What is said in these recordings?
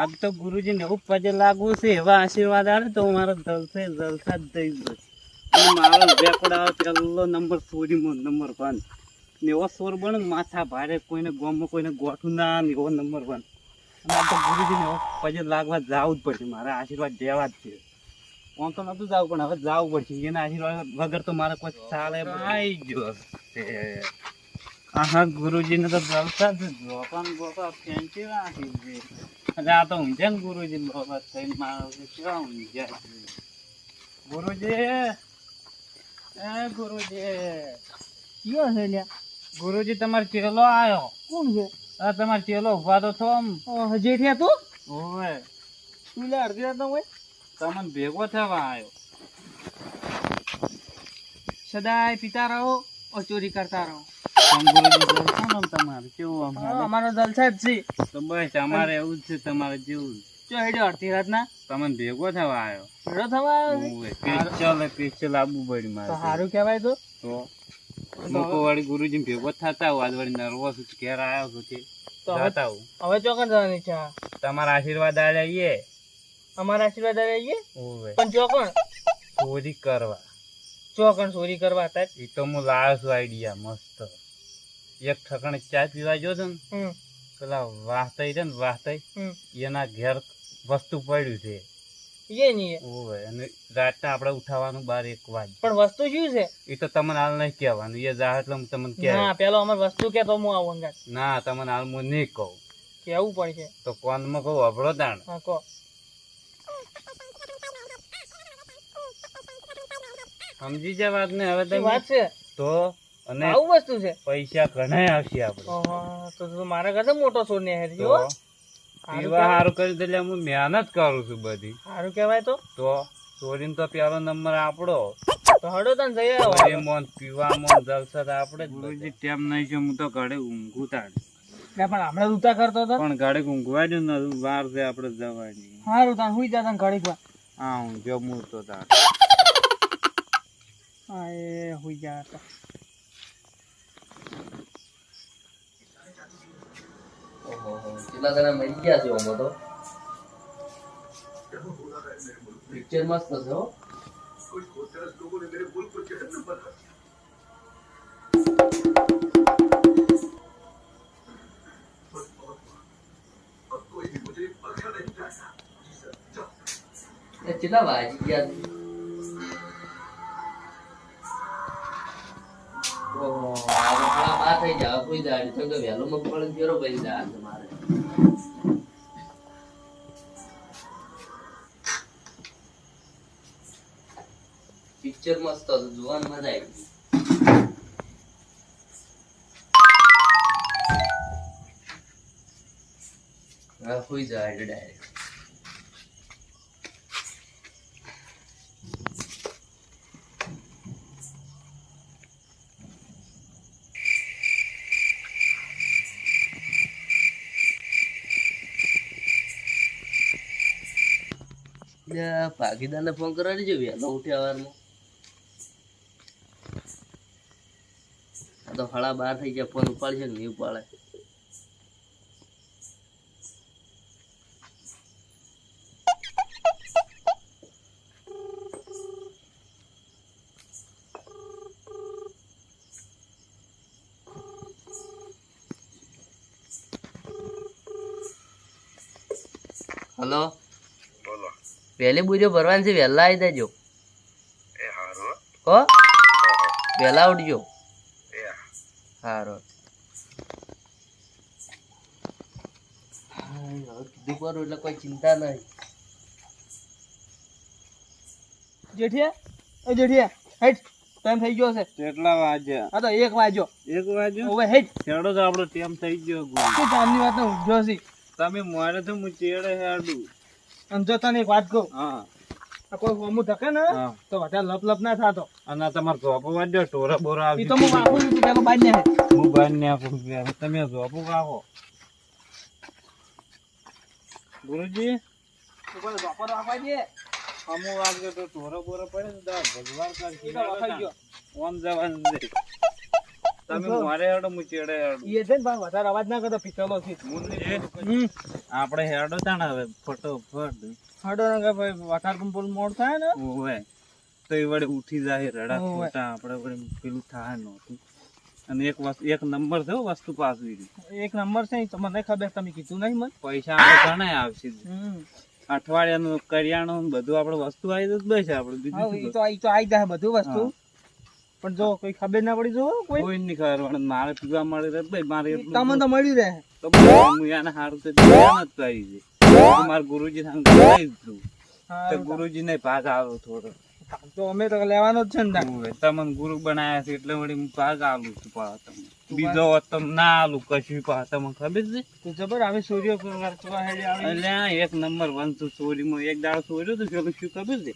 આજ તો ગુરુજી ને એવું પજે લાગુ છે, એવા આશીર્વાદ આવે તો મારો જલસે જલસા જ થઈ જશે મારો રેકોર્ડ પેલો નંબર સોરીમો નંબર વન. ને એવો સોર બને માથા ભારે, કોઈને ગોમમાં કોઈને ગોઠું ના ને એવો નંબર વન. અને આ તો ગુરુજીને એવો પજે લાગવા જવું જ પડશે, મારા આશીર્વાદ દેવા જ છે. આમ તો નતું જવું પણ હવે જવું પડશે. એના આશીર્વાદ વગર તો મારે કોઈ ચાલે આવી ગયો હા આહા ગુરુજી ને તો જલસા જ જોપા ગોપા ફેંચી રાખી છે અરે આ તો ઊંઝે ને ગુરુજી બાબા થઈને મારો કેવા ઊંઝ્યા છે ગુરુજી! એ ગુરુજી! કયો છે લ્યા? ગુરુજી તમારો ચેલો આવ્યો કોણ છે? આ તમારો ચેલો ઊભા તો છો આમ જેઠિયા તું? ઓય તું લે અડધી રાત હોય? તમને ભેગો થવા આવ્યો. સદાય પીતા રહો ઓ ચોરી કરતા રહો. ગુરુજી ને તમારે કેવું અમારો જલસા જ છે. તો બસ અમારે એવું જ છે તમારે જેવું જ. જો અડધી રાતના? તમને ભેગો થવા આવ્યો. ભેડો થવા આવ્યો પેચલ પેચલ આબુ પડી મારે સારું કહેવાય તો. તો લોકો વાળી ગુરુજી ભેગો થતા હું આજ નર્વસ ઘેર આવ્યો છું તે હવે ચોકન જવાની છે તમારા આશીર્વાદ આ લઈએ અમારા આશીર્વાદ આવીએ ઓવે. પણ ચોકણ? ચોરી કરવા. ચોકણ ચોરી કરવા હતા એ તો હું લાવ્યો છું આઈડિયા મસ્ત. એક ઠકણ ચા પીવા જો ને પેલા વાહતાઈ છે ને વાહતાઈ એના ઘેર વસ્તુ પડ્યું છે. એ નહીં. ઓવે અને રાતના આપણે ઉઠાવવાનું બાર એક વાગે. પણ વસ્તુ શું છે? એ તો તમને હાલ નહીં કહેવાનું. એ જાહેર એટલે હું તમને કહે. ના પેલો અમારે વસ્તુ કે તો હું આવું ના તમને હાલ હું નહીં કહું. કેવું પડશે? તો કોનમાં કહું? અભળો દાણ. હા કહો. સમજી જાય વાત ને હવે તમે વાત છે? તો અને આવું વસ્તુ છે? પૈસા ઘણા આવશે આપણે તો તો મારા કરતા મોટો સોને ને જો પીવા સારું કરી દે હું મહેનત કરું છું બધી. સારું કહેવાય તો. તો ચોરીને તો પેલો નંબર આપણો તો હડો તને જઈ આવો. મોન પીવામાં જલસા તો આપણે ગુરુજી ટેમ નહીં છે હું તો ઘરે ઊંઘું તાણ. પણ હમણાં ઉતા કરતો હતો પણ ગાડી ઊંઘવા જ ને વાર છે આપણે જવાની. સારું તાન હુઈ જા તને ઘડીક વાર હા હું તો મૂર્તો હા એ હુઈ જા તો કેટલા જણા મરી ગયા છે ઓમાં તો? પિક્ચર મસ્ત છે હો. કેટલા વાગી ગયા બાર થઈ જાય કોઈ દાડી. તો વહેલો મગફળી ફેરો પડી જાય તમારે પિક્ચર મસ્ત હતું, જોવાની મજા આવી ગઈ. હોઈ જાય ડાયરેક્ટ ભાગીદાર ને ફોન કરવા દેજો વહેલો ઉઠ્યા વારમાં તો હળા બાર થઈ ગયા ફોન ઉપાડશે કે નહીં ઉપાડે? હલો? વહેલી બુજો ભરવાની છે વહેલા આવી દેજો હો. વહેલા ઉઠજો સારું કીધું કરું એટલે કોઈ ચિંતા નહીં. જેઠિયા એ જેઠિયા હેઠ ટાઈમ થઈ ગયો છે. કેટલા વાગ્યા? આ તો એક વાગ્યો. એક વાગ્યો? હવે હેટ છેડો તો આપણો ટેમ થઈ ગયો ગુરુ. કામની વાત ઊંઘ્યો છે? તમે મારે તો હું ચેડે હેડું. અને જો તને એક વાત કહું. હા. કોઈ હોમું ધકે ને તો વધારે લપ લપ ના થાતો. અને તમારે જોપો વાંચો ટોરા બોરા એ તો હું વાપરું છું પેલો બાજ હું બાર આપું તમે જોપો કાકો ગુરુજી? તું ધોકો તો આપવા દે. અમુ વાગ્યો તો ઢોરો બોરો પડે ને ભગવાન કરશે. ઓમ જવાનું. તમે મારે હેડો હું ચેડે હેડો. એ છે ને ભાઈ વધારે અવાજ ના કરતો પિત્તળો છે. આપણે હેડો તાણ હવે ફટોફટ હાડો ના કે ભાઈ વધારે કંપોલ મોડ થાય ને. ઓવે તો એ વડે ઉઠી જાય રડા. ખોટા આપણે વળી પેલું થાય નહોતું. અને એક વસ્તુ એક નંબર થયો વસ્તુ પાછું એક નંબર છે મને ખબર તમે કીધું નહીં મને. પૈસા આપણે ઘણા આવશે હમ. અઠવાડિયાનું કરિયાણું બધું આપણે વસ્તુ આવી જ બસ આપણે બીજું તો આવી જાય બધું વસ્તુ. પણ જો કોઈ ખબર ના પડી જો કોઈ. કોઈ નહીં ખબર પણ મારે પીવા મળે રે ભાઈ મારે તમને તો મળ્યું રહે. તો હું એને હારું તો ધ્યાન જ કરી છે હું ગુરુજી સામે કરાવી જ તો ગુરુજી ને ભાગ આવ્યો થોડો. તો અમે તો લેવાનો જ છે ને તાર. તમને ગુરુ બનાયા છે એટલે વળી હું ભાગ આલું છું પા તમને. બીજો વાત તો ના આલું કશું પા તમને ખબર છે? તો જબર આવે સૂર્ય કરવા હેડે આવે. એટલે એક નંબર વંશુ ચોરીમાં એક દાડો ચોર્યો તો શું ખબર છે?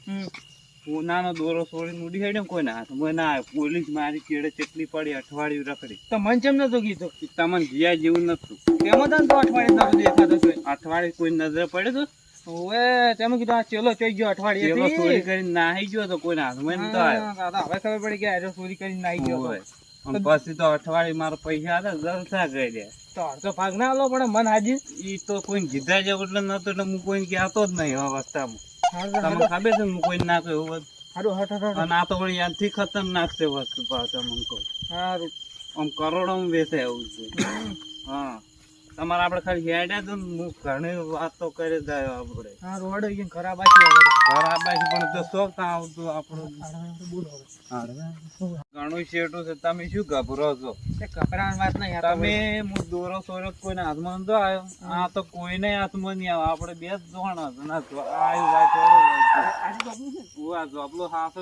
હમ. દોરો ચોરીને ઉડી હેડ્યો કોઈ ના હાથ. ના પોલીસ મારી ચેડે ચેટલી પડી અઠવાડિયું રખડી. તો મન નતો કીધું? તમને જીયા જેવું નતું. તેમાં તને તો અઠવાડિયે નતો દેખાતો છે અઠવાડિયે કોઈ નજર પડે તો? ઓવે તેમાં કીધું આ ચેલો ચોઈ ગયો અઠવાડિયે પેલો ચોરી કરીને નાહી ગયો તો કોઈ ના મને આવ્યો. હવે ખબર પડી કે આજે ચોરી કરીને નાઈ ગયો. અને પછી તો અઠવાડિયે મારો પૈસા હતા જલસા દે તો અડધો ભાગ ના લો પણ મન હાજી ઈ તો કોઈ જીધા જેવું એટલે નતો એટલે હું કોઈ કહેતો જ નહીં આ અવસ્થામાં હારું તમને ખબર છે હું કોઈ ના કહ્યું હોત. સારું હટ હટ. અને આ તો પણ યાદથી ખતરનાક છે વસ્તુ પાછા મને કહું. સારું આમ કરોડો વેચે એવું છે. હા. તમારે આપણે ખાલી હેડ્યા તો હું ઘણી વાતો કરી જાય આપણે હા રોડ અહીં ખરાબ આવી. ખરાબ આવી પણ તો શોખ ના આવતું આપણું. ઘણું શેઠું છે તમે શું ગભરો છો તે વાત નહીં તમે હું દોરો સોરો કોઈને હાથમાં નતો આવ્યો આ તો કોઈને હાથમાં નહીં આવે આપણે બે જ જોણા છે ના જો વાત હું વાત. આજે તો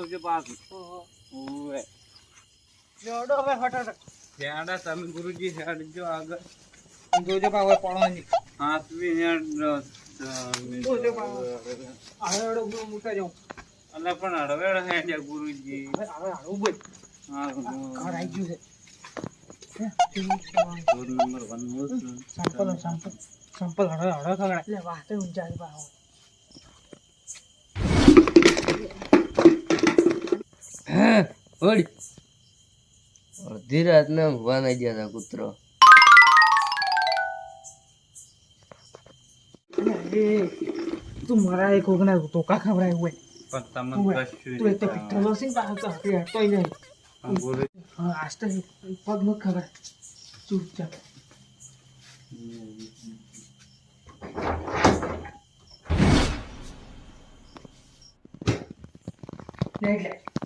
છે. પાછું ઓહો. ઉવે જો હડો હવે હટ હટ. હેડા તમે ગુરુજી હેડજો આગળ જોજો પા હવે પડવાની. હાથ બી જોજો. હવે હડો હું મૂકતા જાઉં. અલ્લા પણ હળવેડ હે જે ગુરુજી હવે હળવું બોલ. હા ઘર આઈ ગયું છે. સંપલ સંપલ સંપલ હડો હડો ખવડાય. એટલે વાતે ઊંચા છે ઓડી અડધી રાતના ઊંઘવા નહીં ગયા હતા કૂતરો તું મરાય કોકને ધોકા ખવડાય હોય પણ. તમને કશું તું એક તો પિત્તળો છે ને પાછો તો હાથે હટતોય નહીં. હા, આજ તો પગ મત ખબર ચૂપચાપ.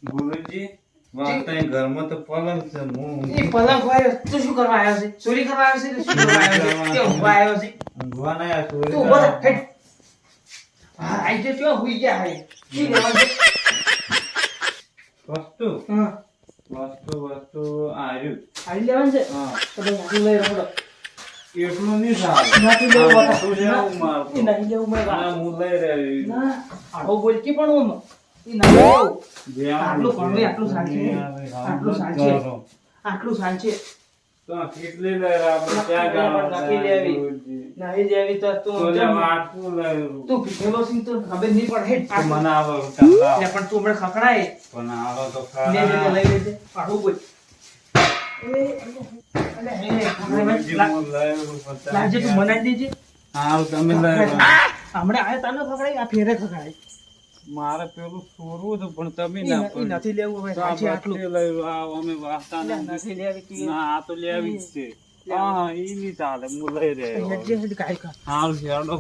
ગુરુજી વાત ઘરમાં તો પલંગ છે હું એ પલંગ વાયો તું શું કરવા આવ્યો છે ચોરી કરવા આવ્યો છે કે શું કરવા આવ્યો છે તે ઊંઘવા આવ્યો છે ઊંઘવા નહીં તું ઊભો થા, કરવા. હા આઈ જે ચો હુઈ ગયા હે. ઈ લેવાનું વસ્તુ. હા. વસ્તુ વસ્તુ આર્યું. આઈ લેવાનું છે હા. તો ભાઈ આટલું લઈ રહો એટલું નહીં સારું નાથી લેવું આ લેવું મારું. નહીં લેવું મારે ના, હું લઈ રહ્યો ના આવો બોલકી પણ હું આટલું આટલું સાચું આટલું રામ આટલું સાચે. તો કેટલી? નહીં જેવી ખબર નહીં પડે. મને આવો પણ હમણાં પણ આવો. લઈ લેજે. બોલ મનાઈ દેજે. હા તમે હમણાં આયા તાને ખકડાય આ ફેરે ખખડાય. મારે પેલું સોરવું હતું પણ તમે ના. નથી લેવું હવે તો આટલું. લઈ આ અમે વાસતા નથી. લેવી ના આ તો લેવી જ છે. હા ઈ ચાલે લઈ રહ્યો હેડજે. હેડો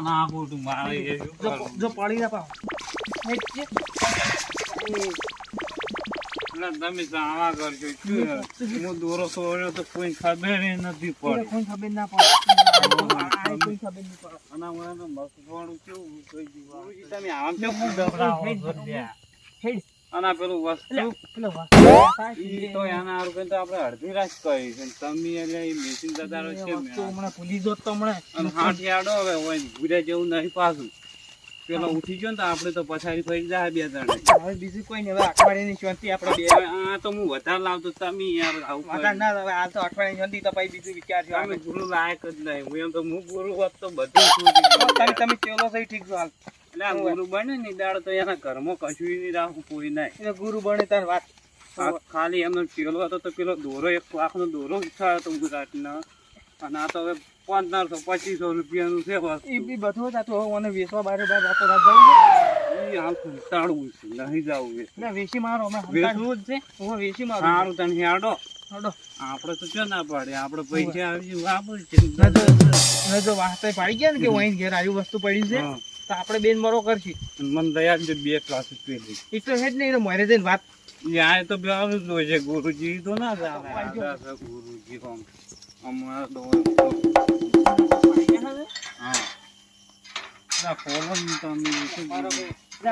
ના મારે જો જો પડી ના હેડજે તમે જાવા કરજો શું હું દોરો સોર્યો તો કોઈ ખબર નથી પડી. કોઈ ખબર ના પડે. કોઈ ખબર નહીં પડે. અને મને તો મગજવાળું કેવું થઈ ગયું. તમે આમ કેમ ગભરાવો છો હેડ. અને પેલું વસ્તુ. પેલો ઈ તો એના તો આપણે અડધી રાત કહી છે. તમે એટલે એ જતા રહો છે હમણાં ભૂલી જોત તો હમણાં અને હાથ યાડો હવે હોય ભૂર્યા જેવું નહીં પાછું. પેલો ઉઠી ગયો ને તો આપણે તો પછાડી ફરી જાય બે જણ હવે બીજું કોઈ નહીં હવે અઠવાડિયાની શાંતિ આપણે બે આ તો હું વધારે લાવતો તમે યાર આવું ના હવે આ તો અઠવાડિયાની શાંતિ તો પછી બીજું વિચાર છે. અમે ગુરુ લાયક જ નહીં હું એમ તો હું ગુરુ હોત તો બધું તમે તમે ચેલો થઈ ઠીક છો હાલ. એટલે ગુરુ બને ને દાડો તો એના ઘરમાં કશું નહીં રાખવું કોઈ નહીં. એટલે ગુરુ બને તાર વાત. ખાલી એમનો ચેલો હતો તો પેલો દોરો એક આખનો દોરો થયો હતો ગુજરાતનો. અને આ તો હવે પંદરસો પચીસો રૂપિયાનું છે એ બી બધું જ તો મને વેચવા બારે બાર રાતો રાત જવું છે. ઈ હાલ સંતાડવું છે નહીં જવું એ વેચી મારો અમે વેચવું? જ છે. હું વેચી મારો. સારું તને હેડો. આપણે તો ચો ના પાડે આપણે પૈસા આવી વાપર ના જો વાસ્તે પાડી ગયા ને કે વહીને ઘેર આવી વસ્તુ પડી છે તો આપણે બેન મરો કરશી. મને દયા જ બે ક્લાસીસ પેલી એ તો હે જ નહીં મારે જઈને વાત તો બેવાનું જ હોય છે ગુરુજી તો ના ગુરુજી આમ- અમારા હા. ના ફોલન તમે શું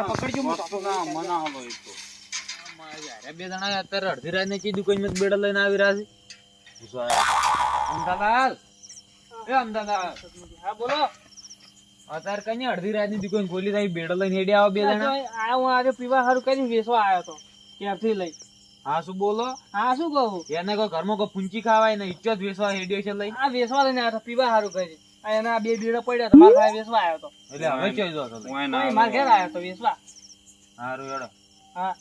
પકડજો ના મનાવો એ તો. બે જણા અત્યારે અડધી રાત કીધું દુકાનમાં બેડા લઈને આવી રહ્યા છે. અમદાવાદ. એ અમદાવાદ. હા બોલો. અત્યારે કઈ અડધી રાતની દુકાન ખોલી થાય બેડા લઈને હેડી આવો બે જણા. આ હું આજે પીવા સારું કરીને વેસવા આવ્યો તો ક્યારથી લઈ? હા શું બોલો? હા શું કહું? એને કોઈ ઘરમાં કોઈ પૂંચી ખાવાય ને ઇજ્જત વેસવા હેડ્યો છે લઈ આ વેસવા લઈને આવ્યો પીવા સારું કરી. આ એના બે બીડો પડ્યા તો મારા ભાઈ વેસવા આવ્યો તો એટલે હવે ચોઈ જો તો મારા ઘેર આવ્યો તો વેસવા. સારું એડો હા.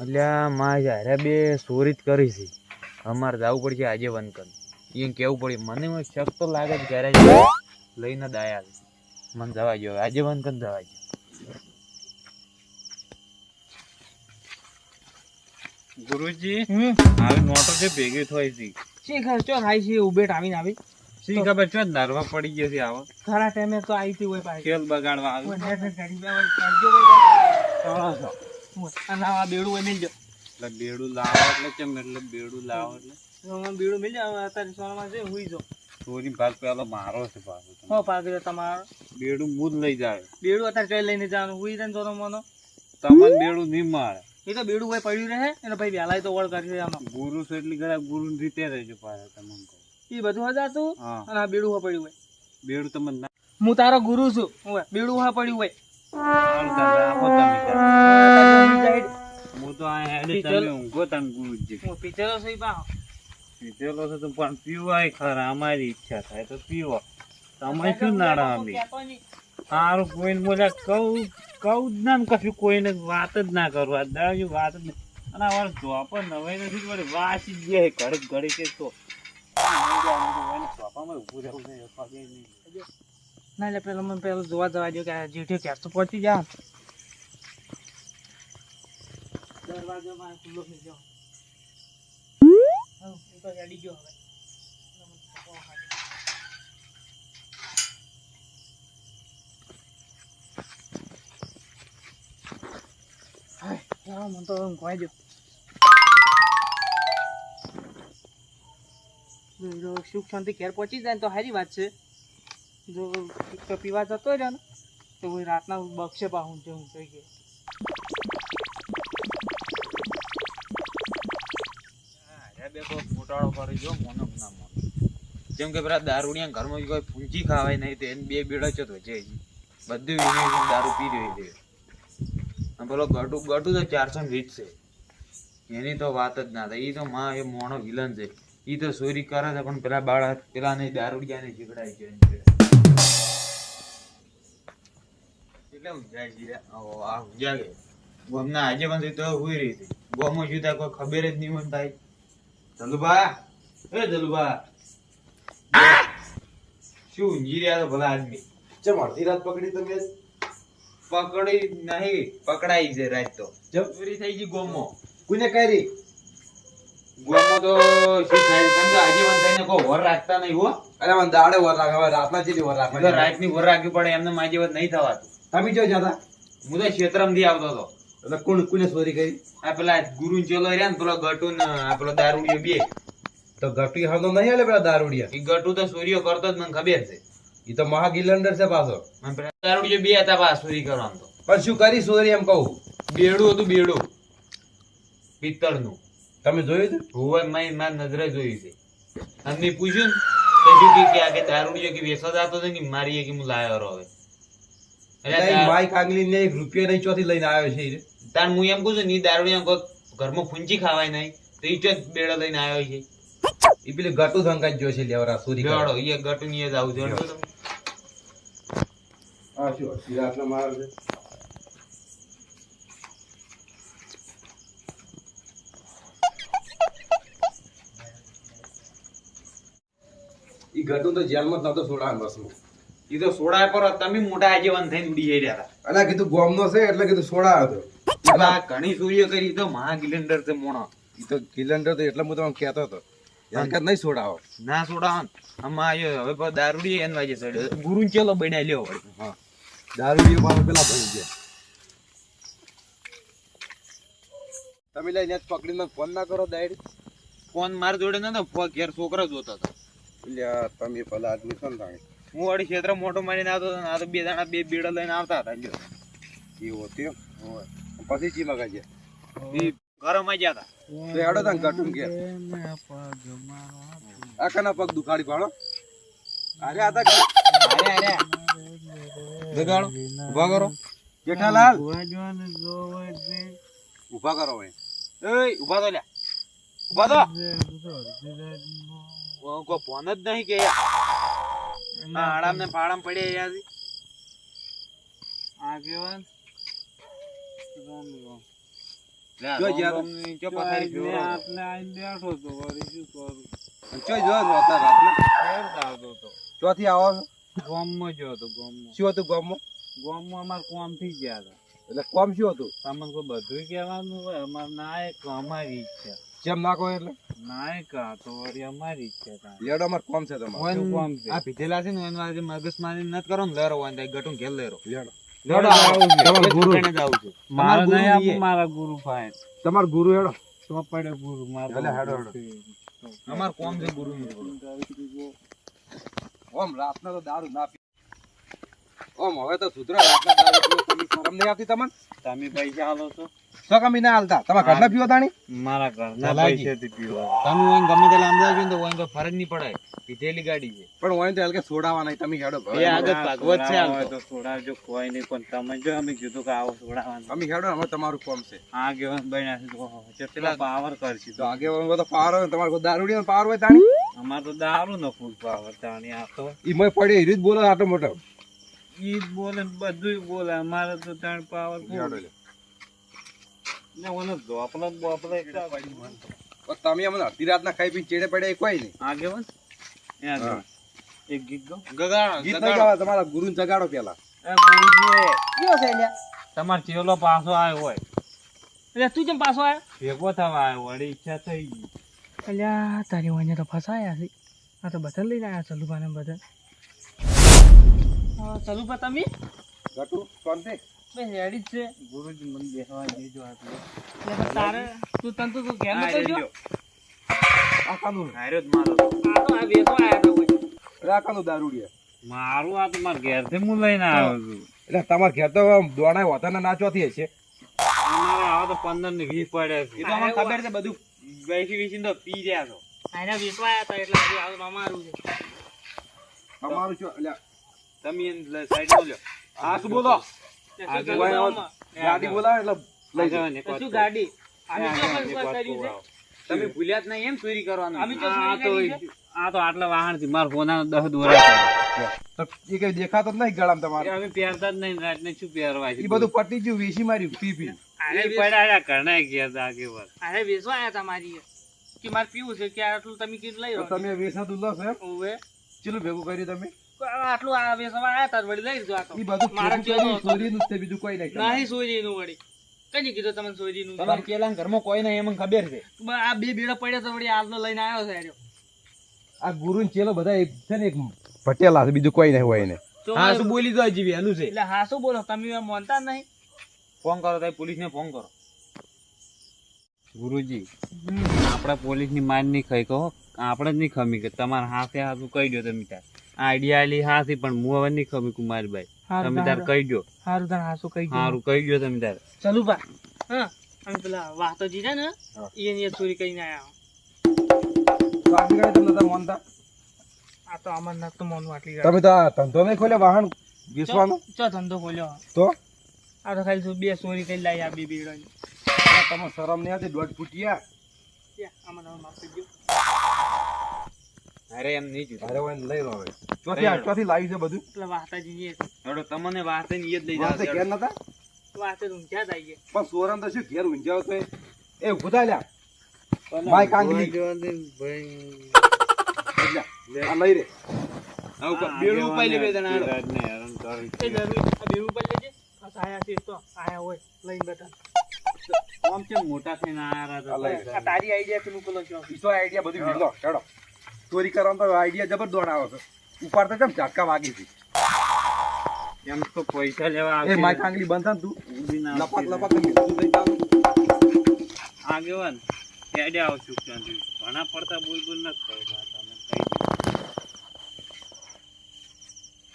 એટલે માં જ્યારે બે ચોરી જ કરી છે. અમારે જવું પડશે આજે વનકન એમ કેવું પડે મને શક તો લાગે છે ક્યારે લઈને દાયા છે. મને જવા જો આજે વનકન જવા જો ગુરુજી આવી નોટો જે ભેગી થઈ હતી. શી ખબર ચો આવી છે ઉભેટ આવીને આવી. શી ખબર ચો નરવા પડી ગયો છે આવો. ખરા ટાઈમે તો આવી હતી હોય પાછી. ખેલ બગાડવા આવી. આ બેડું હોય મિલજો. એટલે બેડું લાવો એટલે કેમ એટલે બેડું લાવો એટલે. બેડું મિલજો અત્યારે સોનામાં છે હુઈ જો ચોરી ભાગ પેલો મારો છે ભાગ હો ભાગ પાકી તમારો? બેડું મૂદ લઈ જાય બેડું અત્યારે ચોઈ લઈને જવાનું? હુઈ જાય સોનો મનો. તમને બેડું નહીં મારે એ તો બેડું ભાઈ પડ્યું રહે? એનો ભાઈ વહેલાય તો ઓળ કરી આમાં ગુરુ છે એટલી ઘરે ગુરુ રીતે રહેજો પાછા તમને કહું. એ બધું હજાર તું હા. અને આ બેડું હા પડ્યું હોય. બેડું તમને ના હું તારો ગુરુ છું. હું બેડું હા પડ્યું હોય. હું તો આ હેડે. તમે ઊંઘો તમે ગુરુજી. હું પીતેલો છું પાહો. પીધેલો છે તો પણ પીવાય ખરા અમારી ઈચ્છા થાય તો પીવો. તમે શું નાડા અમે સારું કોઈને બોલ્યા કહું કહું જ ના કશું કોઈને વાત જ ના કરવા દાડો વાત જ નહીં. અને અમારે ધોપા નવાઈ નથી પડે વાસી જ જાય ઘડીક ઘડીક કે તો. ધોપામાં ઊભું રહેવું છે પગે નહીં ના એટલે પેલો મને પેલો જોવા જવા દો કે આ ક્યાં તો પહોંચી જા દરવાજો માં ખુલ્લો થઈ એ તો રેડી ગયો હવે. હા, મને તો ઊંઘવાઈ દ્યો. જો સુખ શાંતિ ઘેર પહોંચી જાય તો સારી વાત છે. જો પીવા જતો રહ્યો ને તો રાતના બક્ષે પાહું છે હું તો ફોટાળો કરી જો મોનો ના મોનો જેમ કે પેલા દારૂડિયા ઘરમાં કોઈ પૂંચી ખાવાય નહીં, તો એને બે બેડા તો વચ્ચે બધું દારૂ પી રહ્યું છે. પેલો ગટુ ગટુ તો ચારસો વીસ છે. એની તો વાત જ ના થાય. એ તો માં એ મોણો વિલન છે. એ તો ચોરી કરે છે, પણ પેલા બાળા પેલા ને દારૂડિયા ને ઝઘડાય છે એટલે ઊંઝાય છે આ કે ગોમના આજે પણ તો હોય રહી હતી ગોમો જુદા કોઈ ખબર જ નહીં થાય જલુભા એ જલુભા શું ઊંઘી રહ્યા તો ભલા આદમી? ચમ અડધી રાત પકડી તમે પકડી નહીં પકડાઈ છે રાત તો. જમ. ચોરી થઈ ગઈ ગોમો. કોને કરી? ગોમો તો શું થાય? તમે તો આજીવન થઈને કોઈ વર રાખતા નહીં હો. અરે મને દાડે વર રાખ હવે રાતના જેટલી વર રાખવા તો રાખવાની રાતની વર રાખવી પડે એમને માજીવન નહીં થવાતું. તમે જો જતા હું તો ક્ષેત્રમાંથી આવતો હતો. એટલે કોણ કોને ચોરી કરી? આ પેલા ગુરુ ચેલો રહ્યા ને પેલો ગટુ ને આ પેલો દારૂડિયો બે. તો ગટુ હાલો નહીં આલે પેલા દારૂડિયા? એ ગટુ તો ચોરીઓ કરતો જ મને ખબર છે. એ તો મહા ગિલન્ડર છે પાછો. દારૂડિયો બે હતા પાછા ચોરી કરવાનું તો. પણ શું કરી ચોરી એમ કહું? બેડું હતું બેડું. પિત્તળનું. તમે જોયું હતું હોવે મેં મારી નજરે જોયું છે. અને પૂછ્યું ને તો શું કે આ કે દારૂડિયો કે વેચવા જતો હતો કે મારી કે હું લાયો હવે? માઈક આંગલી ને રૂપિયા નહીં ચોથી લઈને આવ્યો છે તાર હું એમ કહું છું ની દારૂડિયા કોઈ ઘરમાં ફૂંચી ખાવાય નહીં તો ઈ ચો બેડો લઈને આવ્યો છે. ઈ પેલી ગટુ ધંકાજ જો છે લેવરા ચોરી બેડો ઈ ગટુ ની જ આવું છે આ શું અડધી રાતના છે? ઈ ગટુ તો જેલમાં જ નતો છોડાવાનો બસમાં. ઈ તો સોડા પર તમે મોટા આજીવન થઈને ઉડી જઈ રહ્યા હતા. અલા કીધું ગોમનો છે એટલે કીધું સોડા હતો. આ ઘણી સૂર્ય કરી તો મહા ગિલેન્ડર છે મોણો. એ તો ગિલેન્ડર તો એટલે હું તમને કહેતો હતો. યાર નહીં સોડાવો ના સોડાવો આમાં આયો હવે દારૂડી એન વાગે ચડ્યો. ગુરુ ચેલો બન્યા લ્યો વળી. હા. દારૂડી પાછો પેલા ભરી ગયા તમે લઈને જ પકડીને ફોન ના કરો ડાયરી. ફોન માર જોડે નતો ઘેર છોકરો જોતો હતો. એટલે તમે પેલા આદમી તાણે. હું અડી ક્ષેત્ર મોટો મારીને આવતો હતો આ તો બે દાણા બે બીડા લઈને આવતા હતા લ્યો એવું હતું પછી ચી ઘરમાં ગયા હતા. તો હેડો તાન કટું કે આ પગ દુખાડી પાડો. અરે આ તા અરે અરે. જગાડો. ઊભા કરો. જેઠાલાલ. ઊભા કરો તો લ્યા. ઊભા તો. ઓ, ફોન જ નહીં કે યાર. આ આડામ ને પાડામ પડ્યા યાર આગેવાન લે, જો રોમ જ્યાં- રોમની પથારી ફેરવો. આટલે આઈને બેઠો તો વળી શું કરું? ચોય જો રોતા રાતના. ફેરતા આવતો તો. ચોથી આવો ગામમાં જો હતો ગામમાં. શું હતું ગામમાં? ગામમાં અમારે કોમથી ગયા હતા. એટલે કોમ શું હતું? તમને કોઈ બધું કહેવાનું હોય અમારે ના એક અમારી ઈચ્છા. જેમ નાખો એટલે? ના એક તો વળી અમારી ઈચ્છા તા લેડો અમાર કોમ છે તમારે. ઓન- છે? આ પીધેલા છે ને એનું આજે મગજમારી નત કરો ને લેરો હોય ને ગટું ઘેર લેરો. લેડો લેડો તમારો ગુરુ. મારે નહીં ગુરુ મારા ગુરુ ભાઈ. તમાર ગુરુ હેડો. તો પડે ગુરુ મારા એટલે હેડો, હેડો. અમાર કોમ છે ગુરુ ઓમ રાતના તો દારૂ ના ઓમ હવે તો સુધરો રાતના દારૂ તમે શરમ નહીં આવતી તમને? તમે પૈસા આલો છો? તો કમી ના હાલતા. તમારા ઘરના પીવો તાણી મારા ઘરના પૈસેથી પીવા. તમે ઓય ગમે તે લાંબા ને તો ઓય તો ફરજ નહીં પડે. પીધેલી ગાડી છે. પણ ઓય તો હલકે છોડાવા નહીં. તમે હેડો એ આગત ભાગવત છે હાલ તો. તો છોડાવજો કોઈ નહીં. પણ તમે જો અમે કીધું કે આવો છોડાવવાનું અમે હેડો હવે તમારું કોમ છે. આ ગેવન બન્યા છે તો કેટલા પાવર કરશે તો. આગે બધો પાવર હોય તમારે દારૂડી પાવર હોય તાણી અમાર તો દારૂ નો ફૂલ પાવર તાણી આ તો. ઈ મય પડે ઈ રીત બોલો આટો મોટો. ઈ બોલે ને બધું બોલે. અમારે તો તાણ પાવર હેડો લે. ને ઓનો ધોપલો ને બોપલો એકલા તો તમે અમને અડધી રાતના ખાઈ પી ચેડે પડે કોઈ નહીં. આ એ એક ગીત ગો ગગાડો ગીત નહીં ગાવા તમારા ગુરુ જગાડો પેલા. એ ગુરુજી કયો છે લ્યા? તમાર ચેલો પાછો આવ્યો હોય. એટલે તું જેમ પાછો આવ્યો? ભેગો થવા આવ્યો વળી ઈચ્છા થઈ ગઈ. અલ્યા તારી વાંજે તો ફસાયા છે. આ તો બદલ લઈને આવ્યા ચલુભાને બદલ ચલુભા તમે? શાંતિ બે રેડી છે. ગુરુજી મને બેસવા દેજો આટલે તારે તું તને તો ઘેર નતો ગયો? રહ્યો. હાર્યો જ મારો. આ તો આ બેસવા આવ્યા હતા કોઈ. એટલે દારૂડિયા. મારું આ તો મારા ઘેરથી હું લઈને આવ્યો છું. એટલે તમારા ઘેર તો દોણા હોતાના નાચવાથી હશે. અમારે આવા તો પંદર ને વીસ પડ્યા એ છે તો ખબર છે બધું. બેસી બેસીને તો પી રહ્યા છો આના બેસવા આવ્યા હતા એટલે હજી આ અમારું છે. તમારું શું એટલે તમે સાઈડ સાઈડમાં લ્યો. આ શું બોલો? ગાડી બોલાવે એટલે લઈ જાઓ. શું ગાડી. અમે આગળ શું એક કર્યું વાત છે કહું. તમે ભૂલ્યા જ નહીં એમ ચોરી કરવાનું. આ તો આ તો આટલા વાહનથી મારા ફોના દસ દોરા એ કઈ દેખાતો જ નહીં ગળામાં તમારે? અમે પહેરતા જ નહીં રાતને શું પહેરવા છે? એ બધું પટી ગયું વેસી માર્યું પી પી. આને પડ્યા ગયા હતા અરે બેસવા આવ્યા હતા મારી કે મારે પીવું છે કે આટલું તમે કીધું લઈ તમે વેસાતું લો છો ચેલું ભેગું કર્યું તમે? આટલું વળી લઈ બધું મારા છે, બીજું કોઈ નહીં નહીં સોયરીનું વળી. કઈ કીધું તમને સોયરીનું? તમારે પેલા ઘરમાં કોઈ નહીં એમને ખબર છે. આ બે બેડા પડ્યા તો વળી હાલનો લઈને આવ્યો છે હાર્યો. આ ગુરુ ને ચેલો બધા એક છે ને એક પટેલા છે બીજું કોઈ નહીં હોય એને. હા શું બોલી તો હજી વહેલું છે. એટલે હા શું બોલો? તમે માનતા નહીં. ફોન કરો તાઈ પોલીસ ને ફોન કરો. ગુરુજી આપણે પોલીસની માન નહીં ખાઈ કહો આપણે જ નહીં ખમી કે તમારા હાથે હાથું કહી દો તમે તાર આઈડિયા આલી હાથી પણ હું હવે નહીં ખબર કુમારભાઈ તમે તાર કહી દો હારું તાર હાસું કઈ સારું કહી દો તમે તાર. ચલુ બા. હા અમે પેલા વાહતોજી છે ને એ એને ચોરી કરીને આયા તો આગળ તમને તો માનતા આ તો આમાં તો મોનું આટલી તમે તો આ ધંધો નહીં ખોલ્યો વાહન વેચવાનો ચો ધંધો ખોલ્યો. તો? આ તો ખાલી બે ચોરી કરી લાવી આ બે બીડો તમે શરમ નહીં આવતી દોઢ ફૂટિયા. આમાં તમે માપી દો અરે એમ નહીં જોતું અરે વન લઈ લો હવે. ચોથી આ ચોથી લાવી છે બધું? એટલે વાતાજી હેડો તમને વાતે ને જ લઈ જાવ ઘેર નતા? વાતે ઊંઘ્યા જ આવીએ પણ સોરમ તો શું ઘેર ઊંઝાવ તો એ- એ ઉભું થાય લ્યા માય કાંગલી લે, આ લઈ રે. બેડું પાઈ લે બે જણા હેડો. એ જરૂરી આ બેવું પર લેજે. આયા છે તો આયા હોય લઈને બેઠા. આમ કેમ મોટા થઈને આયા આ તારી આઈડિયા તું પેલો છો ઈસો આઈડિયા બધું ભીડો હેડો. ચોરી કરવાનો તો આઈડિયા જબર દોડ આવે છે ઉપાડતા કેમ ઝાટકા વાગી છે? એમ તો પૈસા લેવા એ આવશે. માય કાંગલી બંધ થાય ને તું. ના લપાક. કરી ચાલો. આગેવાન હેડે આવશું ઘણા પડતા બોલ બોલ નથી કરતા તમે કઈ હવે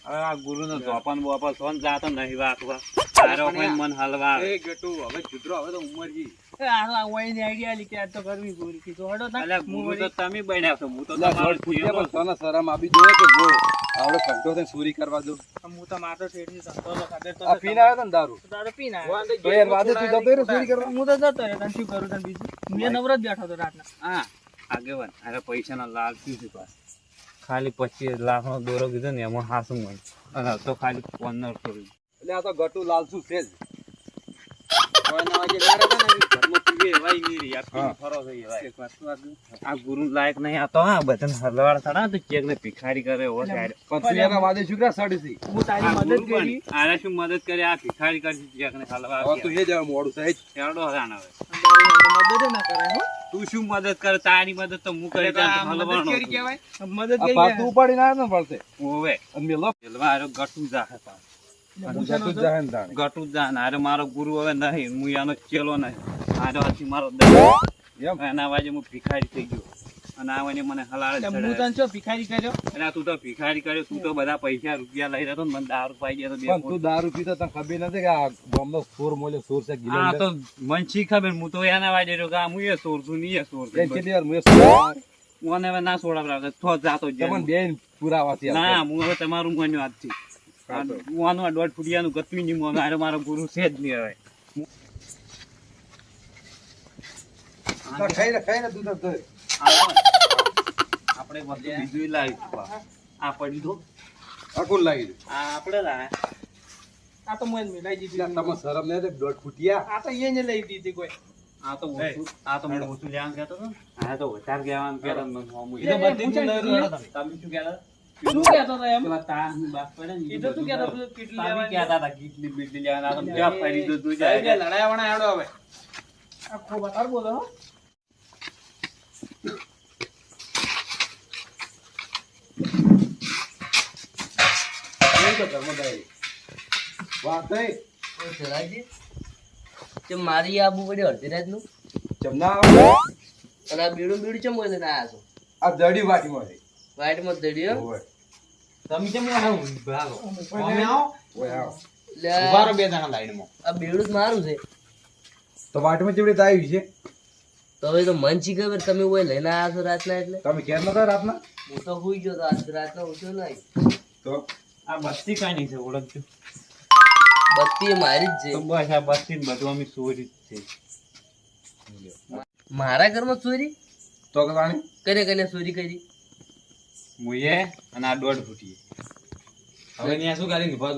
આ ગુરુ નો ધોપાન સોન જાતો નહીં તારો કોઈ મન હલવા એ ગટુ હવે સુધરો હવે તો ઉંમર જી. એ આ આ આઈડિયા તો કરવી પૂરી કીધું હડો તા હું તો તમે બન્યા છો હું તો તમારો દોઢ પણ તને શરમ આપી જોઈએ કે જો આવડે કંટો થઈને ચોરી કરવા દો. હું તો માતો તો તો આ પીને આવ્યો તને દારૂ? તારે પીને આવ્યો. તો યાર વાદે તું જતો રહ્યો ચોરી કરવા? હું તો જતો તને શું કરું તને બીજું. મેં નવરો જ બેઠો હતો રાતના. હા આગેવાન અરે પૈસા ના છે પાછો? ખાલી પચીસ લાખ નો દોરો કીધો ને એમાં હાસું મળે અને તો ખાલી પંદરસો રૂપિયા. એટલે આ તો ગટુ લાલસુ છે જ. આ. આ ગુરુ લાયક નહીં આ તો હા બધાને હલવાડ થડા તો ચેક ને ભિખારી કરે એવો શું આ મદદ કરી. શું મદદ કરે? આ ભિખારી કરશે ચેક ને હલવા તું એ જ મોડું. મદદ ના કરે હો. તું શું મદદ કરે? તારી મદદ તો હું કરી મદદ તો છું. મદદ કરી પાછું ઉપાડીને આવ્યો ને પડશે ઓવે. મેલો. હારો ગટુ જાહે. ગટુ જ જાહે ને તાણે. ગટુ જાહે ને. હારે મારો ગુરુ હવે નહીં. હું એનો ચેલો નહીં. હારો હાથી મારો એના વાજે હું ભિખારી થઈ ગયો. અને આ મને હલાળે હું. તને છો. ભિખારી કર્યો અને તું તો ભિખારી કર્યો તું તો બધા પૈસા રૂપિયા લઈ રહ્યો મને દારૂ પાઈ ગયો પણ તું દારૂ પીતો તને ખબર નથી કે આ ગામનો સોર મોલે સોર છે આ તો મને શી ખબર? હું તો એના વાજે રહ્યો કે આ હું એ સોર છું. ને એ સોર છું. કેટલી વાર મુએ સોર મને હવે ના સોડાવડાવે તો જાતો જ તમને બેન પુરાવાથી ના હું હવે તમારું માન્યું આજથી. હું આનું દોઢ ફૂટિયાનું ગતવી નહીં મોનો મારો ગુરુ છે જ નહીં હવે. ખાઈ લે ખાઈ લે તું. આપણે વસ્તુ બીજું લાવી આ પડી દો આ કોણ લાવી દો આ આપણે લાવ્યા. આ તો મેં લઈ દીધી તમને શરમ નહીં દોઢ ફૂટિયા આ તો એને લઈ દીધી કોઈ આ તો આ તો મને ઓછું લેવાનું કહેતો હતો આ તો વધારે કહેવાનું કહેતો મને હોમું. એ તો બધી તમે શું કહેતા શું કહેતો હતો એમ પેલા બાપ પડે ને, એ તો શું કહેતો હતો? કેટલી તમે કહેતા હતા કેટલી બીટલી લેવાના આ તો ફરી તો તું જાય આખો બતાર બોલો હો નહીં તો ઘરમાં દારૂ. વાત મારી આબુ અડધી રાતનું? જમના અને આ બીડું બીડું ચમ બોલે ના આસો આ જડી વાટીમાં છે. વાઈટમાં દડ્યો તમે કેમ આવો ભાગો અમે આવો. ઓય આવો. એટલે આ- ઊભા રહો બે જણા લાઈનમાં. આ બીડું જ મારું છે. તો વાટમાં ચેવડી તો આવી છે. તો હવે તો મન છી ખબર તમે ઓય લઈને આવ્યા છો રાતના એટલે? તમે કેમ નતા રાતના? હું તો હુઈ ગયો રાત રાતના ઉઠ્યો નહીં. તો? આ બસ્તી કઈ નહીં છે ઓળખજો બસ્તી મારી જ છે. બસ આ બસ્તી બધું અમે ચોરી જ છે. મારા ઘરમાં ચોરી? તો કે તાણી? કરે કને ચોરી કરી? મુયે અને આ દોઢ ફૂટીએ. હવે ત્યાં શું કરીને ઊભા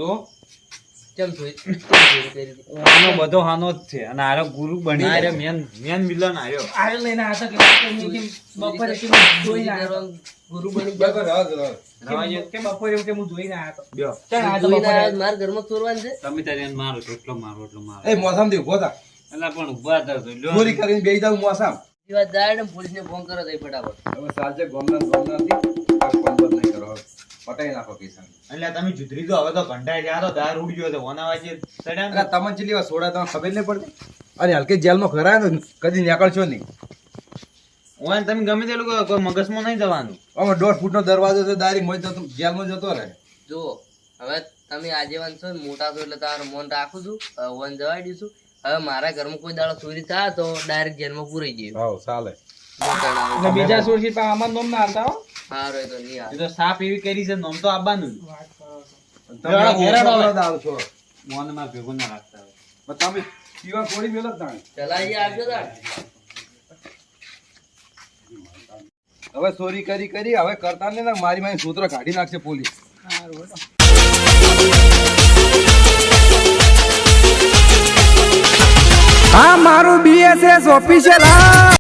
હતી? આનો બધો હાનો જ છે. અને આરો ગુરુ બની આરે મેન મેન મિલન આવ્યો આરે લઈને આવ્યા કે મેં કેમ બપોરે કેમ ચોરી જોઈને આવ્યો ગુરુ બની બરાબર, જાવ હજ, હજ. રવા કે- કે બપોરે કે હું જોઈને આવ્યો બ્યો ચાલ આ જોઈને બપોરે આવ્યા મારા ઘરમાં ચોરવાનું છે? તમે તારે મારો એટલો મારો એટલો મારો. એ થા. એટલે પણ ઊભા લ્યો. ચોરી કરીને બેસી જાવ મોસામ. જાય ને પોલીસને ફોન કરો તો ફટાફટ. હવે સાંજે ગોમના ને ગોમના હતી. પટાઈ નાખો પૈસા એટલે તમે જુદરી તો હવે તો ઘંટાઈ ગયા તો દાર ઉડી ગયો તો ઓના વાજે સડ્યા તમને ચેટલી વાર સોડા તમને ખબર નહીં પડતી. અને હલકે જેલમાં ખરાય ને કદી નીકળશો નહીં. ઓય તમે ગમે તે લોકો કોઈ મગજમાં નહીં જવાનું. હવે દોઢ ફૂટનો દરવાજો તો દારી મોજ જતો જેલમાં જતો રહે. જો હવે તમે આજેવાન છો મોટા છો એટલે તમારું મન રાખું છું હવે વન જવા દઈશું. હવે મારા ઘરમાં કોઈ દાડો ચોરી થાય તો ડાયરેક્ટ જેલમાં પૂરાઈ ગયું. હા ચાલે. બીજા સુરથી પણ આમાં નોમ ના આવતા હો સારો એ તો નહીં આવે તો સાપ એવી કરી છે નોમ તો આવવાનું. તમે છો મોનમાં ભેગું ના રાખતા હોય. તમે પીવા થોડી મેલો તાણે. ચલાઈ આવજો તાણ હવે ચોરી કરી કરી હવે કરતા ને મારી મારી સૂત્ર કાઢી નાખશે પોલીસ. આ મારું બીએસએસ ઓફિશિયલ